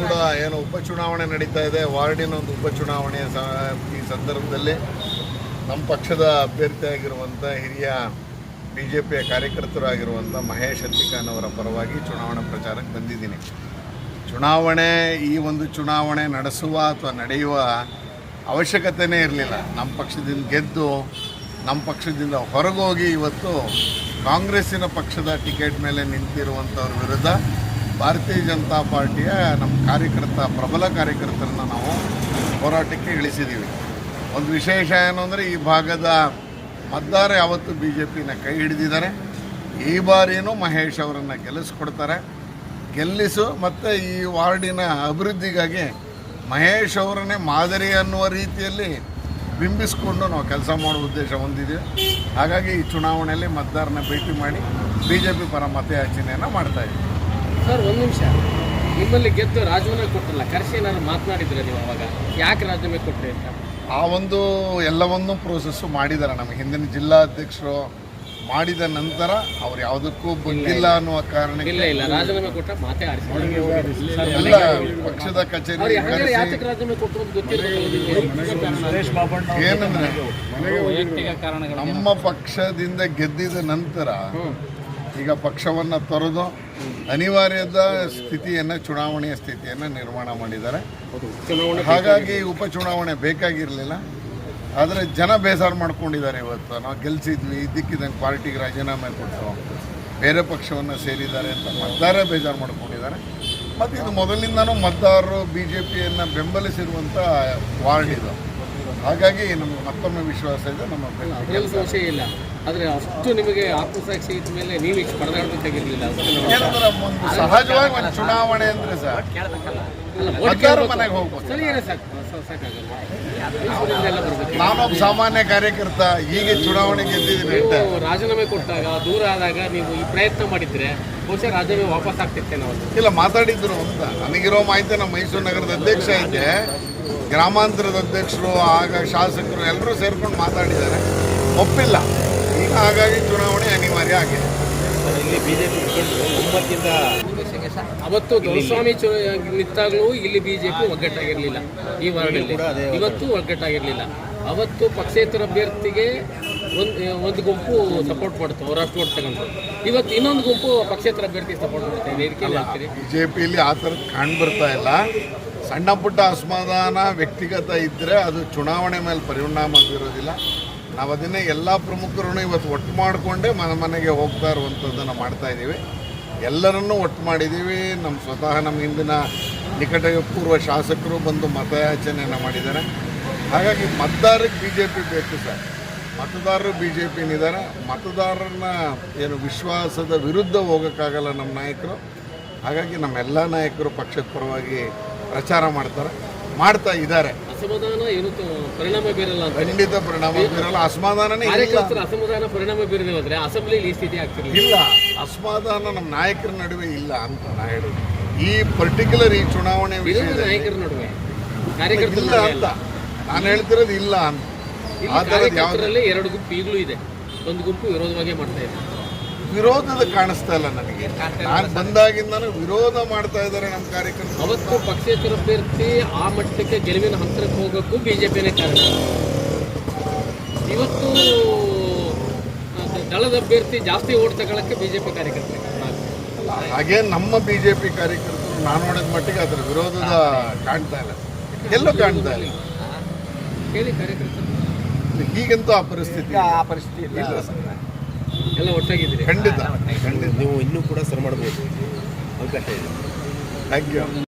ಕೂಡ ಏನು ಉಪಚುನಾವಣೆ ನಡೀತಾ ಇದೆ. ವಾರ್ಡಿನ ಒಂದು ಉಪಚುನಾವಣೆಯ ಈ ಸಂದರ್ಭದಲ್ಲಿ ನಮ್ಮ ಪಕ್ಷದ ಅಭ್ಯರ್ಥಿಯಾಗಿರುವಂಥ ಹಿರಿಯ ಬಿ ಜೆ ಪಿಯ ಕಾರ್ಯಕರ್ತರಾಗಿರುವಂಥ ಮಹೇಶ್ ಹತ್ತಿಕಾನ್ ಅವರ ಪರವಾಗಿ ಚುನಾವಣಾ ಪ್ರಚಾರಕ್ಕೆ ಬಂದಿದ್ದೀನಿ. ಚುನಾವಣೆ ಈ ಒಂದು ಚುನಾವಣೆ ನಡೆಸುವ ಅಥವಾ ನಡೆಯುವ ಅವಶ್ಯಕತೆಯೇ ಇರಲಿಲ್ಲ. ನಮ್ಮ ಪಕ್ಷದಿಂದ ಗೆದ್ದು ನಮ್ಮ ಪಕ್ಷದಿಂದ ಹೊರಗೋಗಿ ಇವತ್ತು ಕಾಂಗ್ರೆಸ್ಸಿನ ಪಕ್ಷದ ಟಿಕೆಟ್ ಮೇಲೆ ನಿಂತಿರುವಂಥವ್ರ ವಿರುದ್ಧ ಭಾರತೀಯ ಜನತಾ ಪಾರ್ಟಿಯ ನಮ್ಮ ಕಾರ್ಯಕರ್ತ, ಪ್ರಬಲ ಕಾರ್ಯಕರ್ತರನ್ನ ನಾವು ಹೋರಾಟಕ್ಕೆ ಇಳಿಸಿದ್ದೀವಿ ಒಂದು ವಿಶೇಷ ಏನು ಅಂದರೆ, ಈ ಭಾಗದ ಮತದಾರ ಯಾವತ್ತು ಬಿ ಜೆ ಪಿನ ಕೈ ಹಿಡಿದಿದ್ದಾರೆ. ಈ ಬಾರಿಯೂ ಮಹೇಶ್ ಅವರನ್ನು ಗೆಲ್ಲಿಸ್ಕೊಡ್ತಾರೆ. ಗೆಲ್ಲಿಸು ಮತ್ತು ಈ ವಾರ್ಡಿನ ಅಭಿವೃದ್ಧಿಗಾಗಿ ಮಹೇಶ್ ಅವರನ್ನೇ ಮಾದರಿ ಅನ್ನುವ ರೀತಿಯಲ್ಲಿ ಬಿಂಬಿಸಿಕೊಂಡು ನಾವು ಕೆಲಸ ಮಾಡುವ ಉದ್ದೇಶ ಹೊಂದಿದೆ. ಹಾಗಾಗಿ ಈ ಚುನಾವಣೆಯಲ್ಲಿ ಮತದಾರನ ಭೇಟಿ ಮಾಡಿ ಬಿ ಜೆ ಪಿ ಪರ ಮತಯಾಚನೆಯನ್ನು ಮಾಡ್ತಾ ಇದ್ದೀವಿ. ಸರ್ ಒಂದು ನಿಮಿಷ. ನಿಮ್ಮಲ್ಲಿ ಗೆದ್ದು ರಾಜೀನಾಮೆ ಕೊಟ್ಟಲ್ಲ ಕರೆಸಿ ನಾನು ಮಾತನಾಡಿದ್ರೆ ನೀವು ಅವಾಗ. ಯಾಕೆ ರಾಜೀನಾಮೆ ಕೊಟ್ಟರೆ ಅಂತ? ಆ ಒಂದು ಎಲ್ಲವನ್ನೂ ಪ್ರೋಸೆಸ್ಸು ಮಾಡಿದ್ದಾರೆ ನಮ್ಮ ಹಿಂದಿನ ಜಿಲ್ಲಾಧ್ಯಕ್ಷರು ಮಾಡಿದ ನಂತರ ಅವ್ರು ಯಾವುದಕ್ಕೂ ಬಂದಿಲ್ಲ ಅನ್ನುವ ಕಾರಣಕ್ಕೆ ಇಲ್ಲ ಇಲ್ಲ. ರಾಜೀನಾಮೆ ಕೊಟ್ಟ ಮಾತೇ ಆಡಿಸಿ ಎಲ್ಲ ಪಕ್ಷದ ಕಚೇರಿ ಏನಂದ್ರೆ ನಮ್ಮ ಪಕ್ಷದಿಂದ ಗೆದ್ದಿದ ನಂತರ ಈಗ ಪಕ್ಷವನ್ನು ತೊರೆದು ಅನಿವಾರ್ಯದ ಸ್ಥಿತಿಯನ್ನು ಚುನಾವಣೆಯ ಸ್ಥಿತಿಯನ್ನು ನಿರ್ಮಾಣ ಮಾಡಿದ್ದಾರೆ. ಹಾಗಾಗಿ ಉಪಚುನಾವಣೆ ಬೇಕಾಗಿರಲಿಲ್ಲ. ಆದರೆ ಜನ ಬೇಸರ ಮಾಡ್ಕೊಂಡಿದ್ದಾರೆ ಇವತ್ತು. ನಾವು ಗೆಲ್ಸಿದ್ವಿ ಇದಕ್ಕಿದ್ದಂಗೆ ಪಾರ್ಟಿಗೆ ರಾಜೀನಾಮೆ ಕೊಟ್ಟು ಬೇರೆ ಪಕ್ಷವನ್ನು ಸೇರಿದ್ದಾರೆ ಅಂತ ಮತದಾರ ಬೇಜಾರು ಮಾಡ್ಕೊಂಡಿದ್ದಾರೆ. ಮತ್ತು ಇದು ಮೊದಲಿಂದನೂ ಮತದಾರರು ಬಿ ಜೆ ಪಿಯನ್ನು ಬೆಂಬಲಿಸಿರುವಂಥ ವಾರ್ಡ್ ಇದು. ಹಾಗಾಗಿ ನಮ್ಗೆ ಮತ್ತೊಮ್ಮೆ ವಿಶ್ವಾಸ ಇದೆ ನಮ್ಮ ಅದ್ರಲ್ಲಿ ಸಂಶಯ ಇಲ್ಲ. ಆದರೆ ಅಷ್ಟು ನಿಮಗೆ ಆತ್ಮಸಾಕ್ಷಿ ಇದ್ದ ಮೇಲೆ ನೀವು ಇಷ್ಟು ಪಡೆದಾಡಬೇಕಾಗಿರಲಿಲ್ಲ ಒಂದು ಸಹಜವಾಗಿ ಒಂದು ಚುನಾವಣೆ ಅಂದರೆ ಸರ್ ಮನೆಗೆ ಹೋಗ್ಬೋದು. ಸ್ಥಳೀಯರೇ ಸಾಕು. ನಾನೊಬ್ಬ ಸಾಮಾನ್ಯ ಕಾರ್ಯಕರ್ತ ಹೀಗೆ ಚುನಾವಣೆ ಗೆದ್ದಿದ್ದೀನಿ ರಾಜೀನಾಮೆ ಕೊಟ್ಟಾಗ ದೂರ ಆದಾಗ ನೀವು ಈ ಪ್ರಯತ್ನ ಮಾಡಿದ್ರೆ ಬಹುಶಃ ರಾಜೀನಾಮೆ ವಾಪಸ್ ಆಗ್ತಿರ್ತೇನೆ ಇಲ್ಲ ಮಾತಾಡಿದ್ರು ಅಂತ. ನನಗಿರೋ ಮಾಹಿತಿ ನಮ್ಮ ಮೈಸೂರು ನಗರದ ಅಧ್ಯಕ್ಷ ಇದ್ದೆ ಗ್ರಾಮಾಂತರದ ಅಧ್ಯಕ್ಷರು ಆಗ ಶಾಸಕರು ಎಲ್ಲರೂ ಸೇರ್ಕೊಂಡು ಮಾತಾಡಿದ್ದಾರೆ. ಒಪ್ಪಿಲ್ಲ. ಈಗ ಹಾಗಾಗಿ ಚುನಾವಣೆ ಅನಿವಾರ್ಯ ಆಗಿದೆ. ಇಲ್ಲಿ ಬಿಜೆಪಿ ಒಂಬತ್ತಿಂದ ಅವತ್ತು ದೊರೆಸ್ವಾಮಿ ಚು ನಿಂತಾಗಲೂ ಇಲ್ಲಿ ಬಿಜೆಪಿ ಒಗ್ಗಟ್ಟಾಗಿರಲಿಲ್ಲ ಈ ವಾರ್ಡಲ್ಲಿ ಇವತ್ತು ಒಗ್ಗಟ್ಟಾಗಿರಲಿಲ್ಲ. ಅವತ್ತು ಪಕ್ಷೇತರ ಅಭ್ಯರ್ಥಿಗೆ ಒಂದು ಒಂದು ಗುಂಪು ಸಪೋರ್ಟ್ ಮಾಡ್ತು ಅವರಷ್ಟು ಓಟ್ ತಗೊಂಡು. ಇವತ್ತು ಇನ್ನೊಂದು ಗುಂಪು ಪಕ್ಷೇತರ ಅಭ್ಯರ್ಥಿ ಸಪೋರ್ಟ್ ಮಾಡ್ತಾ ಇದೆ ಇದಕ್ಕೆ ಹೇಳ್ತೀರಿ? ಬಿ ಜೆ ಪಿಯಲ್ಲಿ ಆ ಥರದ್ದು ಕಾಣ್ಬರ್ತಾ ಇಲ್ಲ. ಸಣ್ಣ ಪುಟ್ಟ ಅಸಮಾಧಾನ ವ್ಯಕ್ತಿಗತ ಇದ್ದರೆ ಅದು ಚುನಾವಣೆ ಮೇಲೆ ಪರಿಣಾಮ ಬೀರೋದಿಲ್ಲ. ನಾವು ಅದನ್ನೇ ಎಲ್ಲ ಪ್ರಮುಖರನ್ನು ಇವತ್ತು ಒಟ್ಟು ಮಾಡಿಕೊಂಡೇ ಮನೆ ಮನೆಗೆ ಹೋಗ್ತಾ ಇರುವಂಥದ್ದನ್ನು ಮಾಡ್ತಾ ಇದ್ದೀವಿ. ಎಲ್ಲರನ್ನೂ ಒಟ್ಟು ಮಾಡಿದ್ದೀವಿ. ನಮ್ಮ ಸ್ವತಃ ನಮ್ಮ ಹಿಂದಿನ ನಿಕಟ ಪೂರ್ವ ಶಾಸಕರು ಬಂದು ಮತಯಾಚನೆಯನ್ನು ಮಾಡಿದ್ದಾರೆ. ಹಾಗಾಗಿ ಮತದಾರರಿಗೆ ಬಿ ಜೆ ಪಿ ಬೇಕು ಸರ್. ಮತದಾರರು ಬಿ ಜೆ ಪಿನಿದ್ದಾರೆ ಮತದಾರರನ್ನ ಏನು ವಿಶ್ವಾಸದ ವಿರುದ್ಧ ಹೋಗೋಕ್ಕಾಗಲ್ಲ ನಮ್ಮ ನಾಯಕರು. ಹಾಗಾಗಿ ನಮ್ಮೆಲ್ಲ ನಾಯಕರು ಪಕ್ಷದ ಪರವಾಗಿ ಪ್ರಚಾರ ಮಾಡ್ತಾರೆ ಮಾಡ್ತಾ ಇದ್ದಾರೆ. ಅಸಮಾಧಾನ ಏನು ಪರಿಣಾಮ ಬೀರಲ್ಲ ಖಂಡಿತ ಪರಿಣಾಮ ಬೀರಲ್ಲ ಅಸಮಾಧಾನನೇ ಅಸಮಾಧಾನ ಪರಿಣಾಮ ಬೀರಲಿಲ್ಲ ಹೋದ್ರೆ ಅಸೆಂಬ್ಲಿಲಿ ಈ ಸ್ಥಿತಿ ಆಗ್ತಿರಲಿಲ್ಲ. ಇಲ್ಲ ಅಸಮಾಧಾನ ನಮ್ಮ ನಾಯಕರ ನಡುವೆ ಇಲ್ಲ ಅಂತ ನಾ ಹೇಳೋದು. ಈ ಪರ್ಟಿಕ್ಯುಲರ್ ಈ ಚುನಾವಣೆ ನಾಯಕರ ನಡುವೆ ಇಲ್ಲ ಅಂತ. ನಾನು ಹೇಳ್ತಿರೋದು ಇಲ್ಲ ಅಂತ. ಆ ಥರದ್ದು ಎರಡು ಗುಂಪು ಈಗಲೂ ಇದೆ. ಒಂದು ಗುಂಪು ವಿರೋಧವಾಗಿ ಮಾಡ್ತಾ ಇದೆ. ವಿರೋಧದ ಕಾಣಿಸ್ತಾ ಇಲ್ಲ ನನಗೆ. ನಾನು ಬಂದಾಗಿಂದ ವಿರೋಧ ಮಾಡ್ತಾ ಇದ್ದಾರೆ ನಮ್ಮ ಕಾರ್ಯಕರ್ತರು. ಅವತ್ತು ಪಕ್ಷೇತರ ಅಭ್ಯರ್ಥಿ ಆ ಮಟ್ಟಕ್ಕೆ ಗೆಲುವಿನ ಹಂತಕ್ಕೆ ಹೋಗೋಕ್ಕೂ ಬಿಜೆಪಿನೇ ಕಾರಣ. ಇವತ್ತು ದಳದ ಅಭ್ಯರ್ಥಿ ಜಾಸ್ತಿ ಓಟ್ ತಗೊಳಕ್ಕೆ ಬಿಜೆಪಿ ಕಾರ್ಯಕರ್ತರು. ಹಾಗೆ ನಮ್ಮ ಬಿಜೆಪಿ ಕಾರ್ಯಕರ್ತರು ನಾನು ನೋಡಿದ ಮಟ್ಟಿಗೆ ಅದರ ವಿರೋಧದ ಕಾಣ್ತಾ ಇಲ್ಲ. ಎಲ್ಲೂ ಕಾಣ್ತಾ ಇಲ್ಲ. ಹೇಳಿ ಕಾರ್ಯಕರ್ತರು. ಈಗಂತೂ ಆ ಪರಿಸ್ಥಿತಿ ಆ ಪರಿಸ್ಥಿತಿ ಇಲ್ಲ. ಎಲ್ಲ ಒಟ್ಟಾಗಿದ್ದೀರಿ? ಖಂಡಿತ. ಖಂಡಿತ. ನೀವು ಇನ್ನೂ ಕೂಡ ಸರ್ ಮಾಡ್ಬೋದು. ಅವಕಾಶ ಇದೆ. Thank you